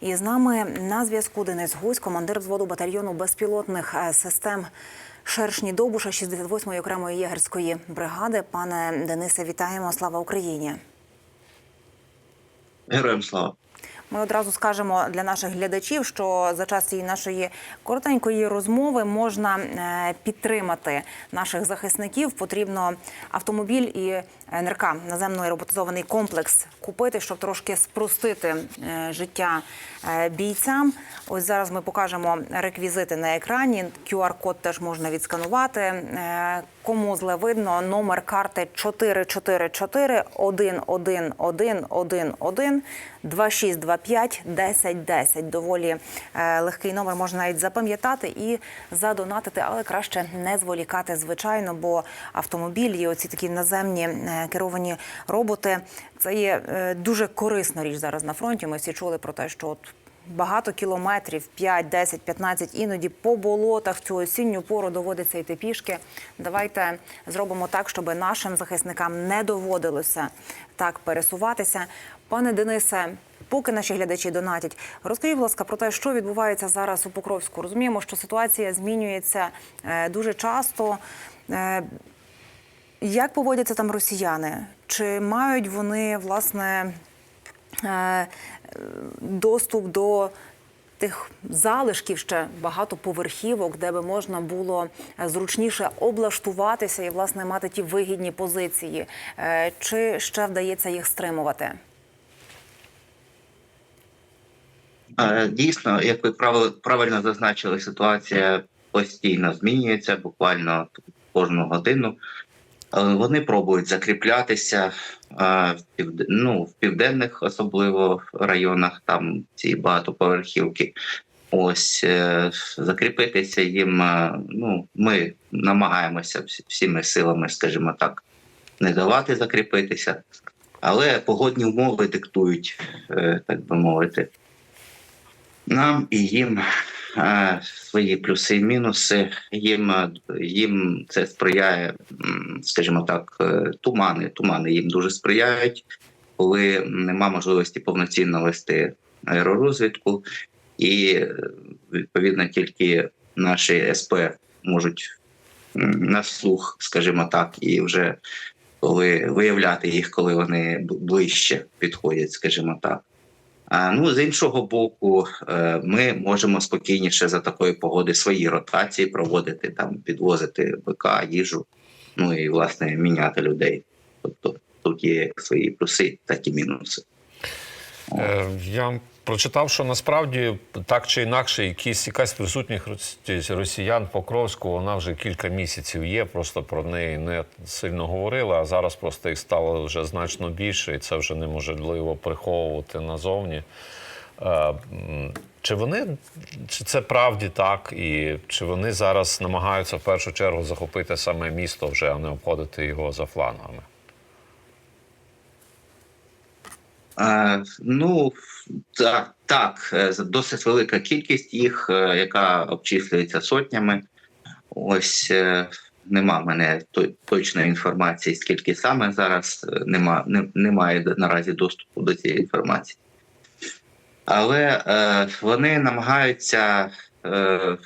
І з нами на зв'язку Денис Гусь, командир взводу батальйону безпілотних е, систем Шершні Добуша 68-ї окремої єгерської бригади. Пане Денисе, вітаємо! Слава Україні! Героям слава. Ми одразу скажемо для наших глядачів, що за час цієї нашої коротенької розмови можна е, підтримати наших захисників. Потрібно автомобіль і НРК наземний роботизований комплекс купити, щоб трошки спростити е, життя е, бійцям. Ось зараз ми покажемо реквізити на екрані. QR-код теж можна відсканувати. Кому зле видно номер карти 444 11111 2625 1010. Доволі е, легкий номер можна навіть запам'ятати і задонатити, але краще не зволікати, звичайно, бо автомобіль і оці такі наземні е, керовані роботи це є е, дуже корисна річ зараз на фронті. Ми всі чули про те, що от багато кілометрів, 5, 10, 15, іноді по болотах цю осінню пору доводиться йти пішки. Давайте зробимо так, щоб нашим захисникам не доводилося так пересуватися. Пане Денисе, поки наші глядачі донатять, розкажіть, будь ласка, про те, що відбувається зараз у Покровську. Розуміємо, що ситуація змінюється е, дуже часто. Е, Як поводяться там росіяни? Чи мають вони власне е, доступ до тих залишків ще багатоповерхівок, де би можна було зручніше облаштуватися і власне мати ті вигідні позиції? Чи ще вдається їх стримувати? Е, Дійсно, як ви прави- правильно зазначили, ситуація постійно змінюється, буквально кожну годину. Е, Вони пробують закріплятися е, в ну, в південних, особливо районах, там ці багатоповерхівки. Ось е, закріпитися їм. Ну, ми намагаємося всіми силами, скажімо так, не давати закріпитися, але погодні умови диктують, так би мовити, нам і їм свої плюси і мінуси. Їм, їм це сприяє, скажімо так, е, тумани. Тумани їм дуже сприяють, коли нема можливості повноцінно вести аеророзвідку, і е, відповідно тільки наші СП можуть на слух, скажімо так, і вже коли виявляти їх, коли вони ближче підходять, скажімо так. Ну з іншого боку, е, ми можемо спокійніше за такої погоди свої ротації проводити, там підвозити БК, їжу, ну і власне міняти людей. Тобто тут є свої плюси, так і мінуси. Е, Я прочитав, що насправді так чи інакше, якісь якась присутність росіян Покровську, вона вже кілька місяців є. Просто про неї не сильно говорили. А зараз просто їх стало вже значно більше, і це вже неможливо приховувати назовні. Е, Чи вони чи це правді так, і чи вони зараз намагаються в першу чергу захопити саме місто вже, а не обходити його за флангами? Е, ну так, так, е, досить велика кількість їх, е, яка обчислюється сотнями. Ось е, нема в мене точної інформації, скільки саме зараз нема, не, немає наразі доступу до цієї інформації. Але е, вони намагаються е,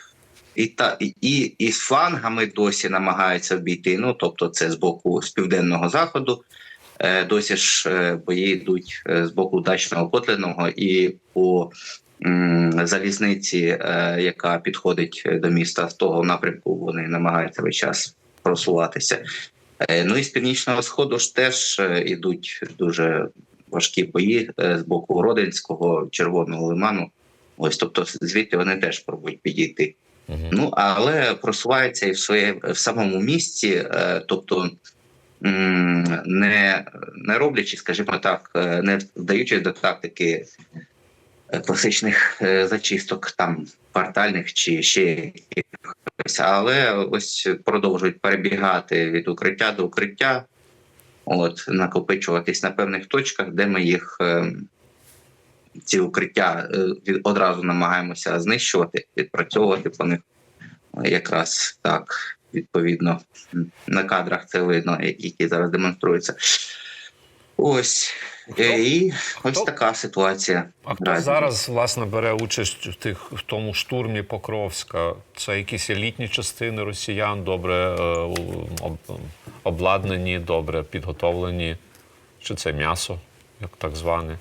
і, та, і, і з флангами досі намагаються обійти. Ну тобто, це з боку з південного заходу. Е, Досі ж е, бої йдуть е, з боку дачного котленого і по залізниці, яка підходить до міста з того напрямку, вони намагаються весь час просуватися. Ну і з північного сходу ж теж ідуть дуже важкі бої з боку Родинського, Червоного лиману. Ось, тобто, звідти вони теж пробують підійти. Мгм. Ну але просуваються і в своє в самому місці, тобто не, не роблячи, скажімо так, е, не вдаючись до тактики е, класичних е, зачисток, там квартальних чи ще якихось, але ось продовжують перебігати від укриття до укриття, от накопичуватись на певних точках, де ми їх. Ці укриття одразу намагаємося знищувати, відпрацьовувати по них. Якраз так, відповідно, на кадрах це видно, які зараз демонструються. Ось Е, І ось хто- така ситуація. А хто наразі. зараз власне бере участь в тих в тому штурмі Покровська? Це якісь елітні частини росіян, добре е, об, обладнані, добре підготовлені? Чи це м'ясо, як так зване?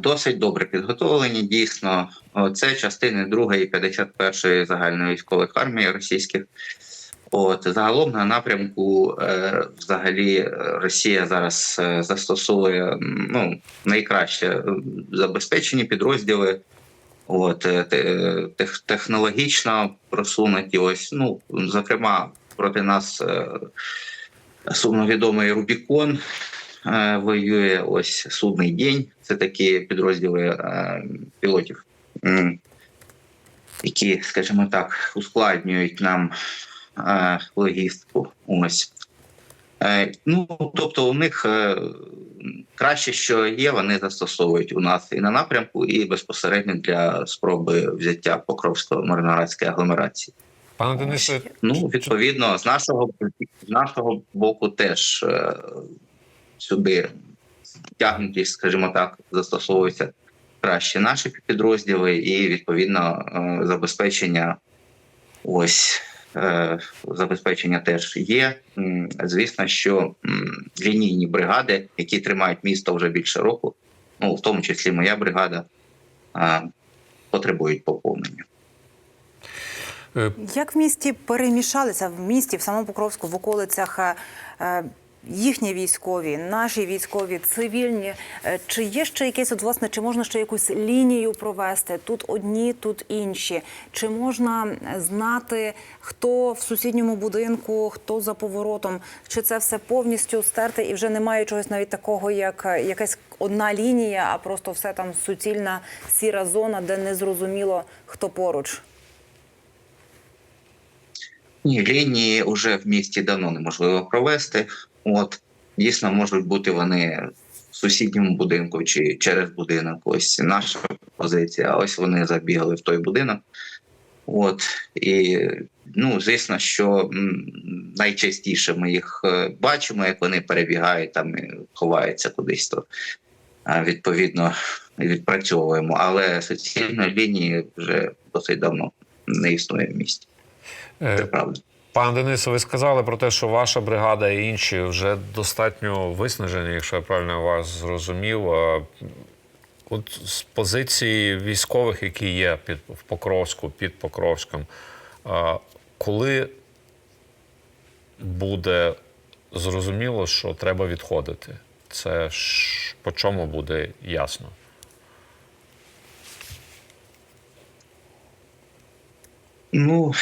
Досить добре підготовлені. Дійсно, це частини 2 і 51 загальної військових армії російських. От загалом на напрямку, е, взагалі, Росія зараз е, застосовує ну найкраще забезпечені підрозділи. От е, те- тех, технологічно просунуті. Ось ну зокрема проти нас сумновідомий Рубікон воює. Ось судний день. Це такі підрозділи е, пілотів, які, скажімо так, ускладнюють нам е, логістику. Ось. Е, Ну, тобто, у них краще, що є, вони застосовують у нас і на напрямку, і безпосередньо для спроби взяття Покровського мирноградської агломерації. Пане Денисе, Ну, відповідно, з нашого з нашого боку теж сюди тягнутість, скажімо так, застосовуються краще наші підрозділи, і відповідно е, забезпечення ось. е, Забезпечення теж є. Звісно, що лінійні бригади, які тримають місто вже більше року, ну в тому числі моя бригада, е, потребують поповнення. Як в місті перемішалися в місті, в самому Покровську, в околицях їхні військові, наші військові, цивільні? Е, Чи є ще якесь, от, власне, чи можна ще якусь лінію провести? Тут одні, тут інші. Чи можна знати, хто в сусідньому будинку, хто за поворотом? Чи це все повністю стерти і вже немає чогось навіть такого, як е, якась одна лінія, а просто все там суцільна сіра зона, де не зрозуміло, хто поруч? Ні, лінії вже в місті давно неможливо провести. От дійсно можуть бути вони в сусідньому будинку чи через будинок. Ось наша позиція. Ось вони забігали в той будинок. От і ну звісно, що найчастіше ми їх е, бачимо, як вони перебігають там і ховаються кудись, то відповідно відпрацьовуємо. Але суцільної лінії вже досить давно не існує в місті. Це е, правда. Пане Денисе, ви сказали про те, що ваша бригада і інші вже достатньо виснажені, якщо я правильно вас зрозумів. От з позиції військових, які є під в Покровську, під Покровськом, коли буде зрозуміло, що треба відходити, це ж по чому буде ясно? Ну,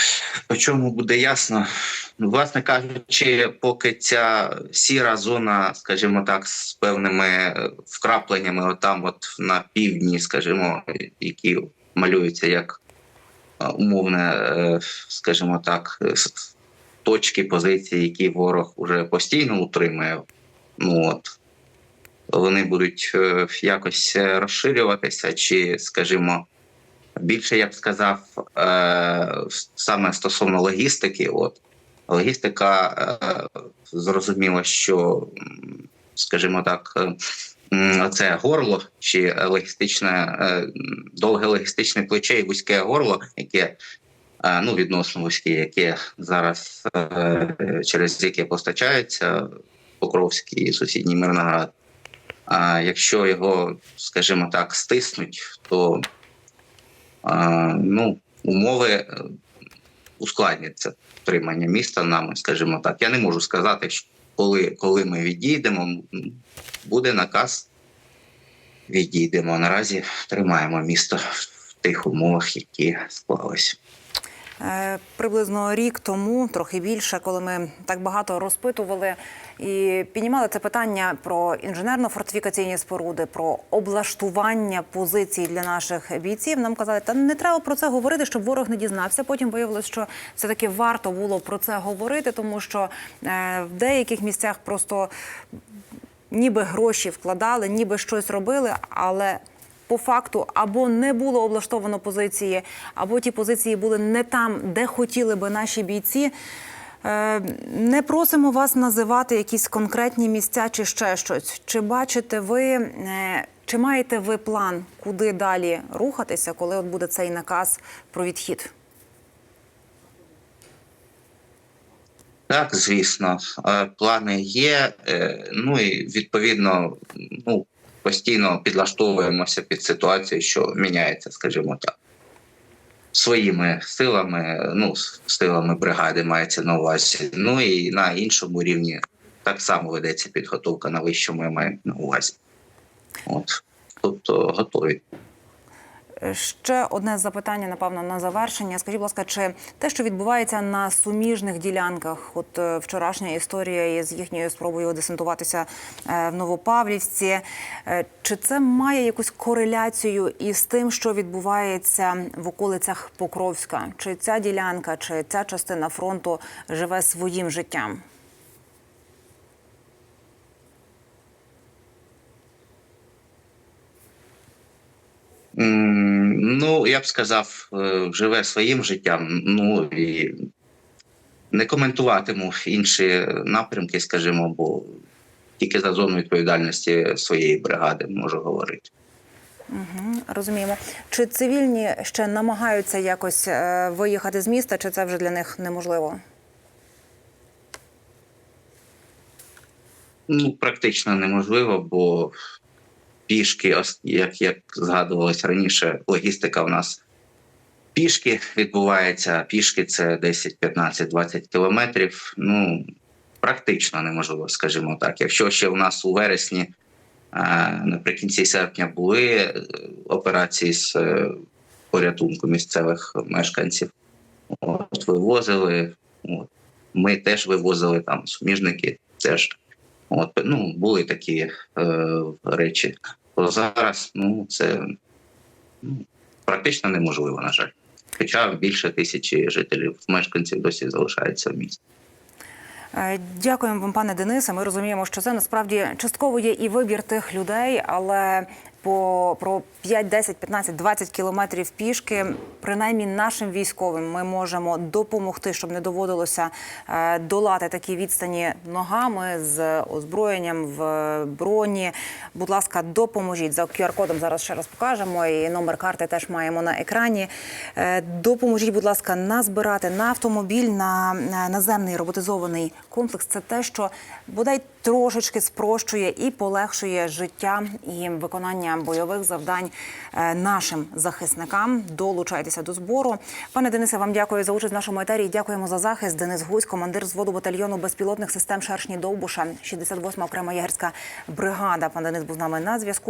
по чому буде ясно. Ну, Власне кажучи, поки ця сіра зона, скажімо так, з певними е, вкрапленнями, отам, от на півдні, скажімо, які малюються як е, умовне, е, скажімо так, точки позиції, які ворог уже постійно утримує. Ну от вони будуть якось розширюватися, чи, скажімо, більше я б сказав е, саме стосовно логістики. От логістика е, зрозуміло, що, скажімо так, е, це горло чи логістичне, е, довге логістичне плече і вузьке горло, яке е, ну відносно вузьке, яке зараз е, через яке постачається Покровський і сусідній Мирноград. А якщо його, скажімо так, стиснуть, то ну, умови е, ускладняться тримання міста нами, скажімо так. Я не можу сказати, що коли, коли ми відійдемо, буде наказ, відійдемо. Наразі тримаємо місто в тих умовах, які склалися. Е, Приблизно рік тому, трохи більше, коли ми так багато розпитували і піднімали це питання про інженерно-фортифікаційні споруди, про облаштування позицій для наших бійців. Нам казали, та не треба про це говорити, щоб ворог не дізнався. Потім виявилось, що все таки варто було про це говорити, тому що е, в деяких місцях просто ніби гроші вкладали, ніби щось робили, але по факту або не було облаштовано позиції, або ті позиції були не там, де хотіли би наші бійці. Е, Не просимо вас називати якісь конкретні місця чи ще щось. Чи бачите ви, е, чи маєте ви план, куди далі рухатися, коли от буде цей наказ про відхід? Так, звісно, Е, плани є. Ну і відповідно, ну постійно підлаштовуємося під ситуацію, що міняється, скажімо так. Своїми силами, ну, силами бригади мається на увазі. Ну і на іншому рівні так само ведеться підготовка на вищому я маю на увазі. От. Тобто готові. Ще одне запитання, напевно, на завершення. Скажіть, будь ласка, чи те, що відбувається на суміжних ділянках, от е, вчорашня історія із їхньою спробою десантуватися е, в Новопавлівці, е, чи це має якусь кореляцію із тим, що відбувається в околицях Покровська? Чи ця ділянка, чи ця частина фронту живе своїм життям? Ну, я б сказав, е, живе своїм життям. Ну і не коментуватиму інші напрямки, скажімо, бо тільки за зону відповідальності своєї бригади можу говорити. Розуміємо. Чи цивільні ще намагаються якось е, виїхати з міста, чи це вже для них неможливо? Ну, практично неможливо, бо пішки, як, як згадувалось раніше, логістика в нас пішки відбувається. Пішки це 10, 15, 20 кілометрів. Ну, практично неможливо, скажімо так. Якщо ще в нас у вересні, е, наприкінці серпня, були е, операції з е, порятунку місцевих мешканців, от, вивозили. От. Ми теж вивозили там суміжники, теж От ну були такі е, речі. То зараз ну це ну, практично неможливо, на жаль. Хоча більше тисячі жителів, мешканців досі залишається в місті. Е, Дякуємо вам, пане Денисе. Ми розуміємо, що це насправді частково є і вибір тих людей, але по про 5, 10, 15, 20 кілометрів пішки, принаймні нашим військовим, ми можемо допомогти, щоб не доводилося е, долати такі відстані ногами з озброєнням в броні. Будь ласка, допоможіть за QR-кодом. Зараз ще раз покажемо. І номер карти теж маємо на екрані. Е, Допоможіть, будь ласка, назбирати на автомобіль, на наземний роботизований комплекс. Це те, що бодай трошечки спрощує і полегшує життя і виконання бойових завдань е, нашим захисникам. Долучайтеся до збору. Пане Денисе, вам дякую за участь в нашому етері. Дякуємо за захист. Денис Гусь, командир зводу батальйону безпілотних систем Шершні Довбуша, 68 окрема єгерська бригада. Пан Денис був з нами на зв'язку.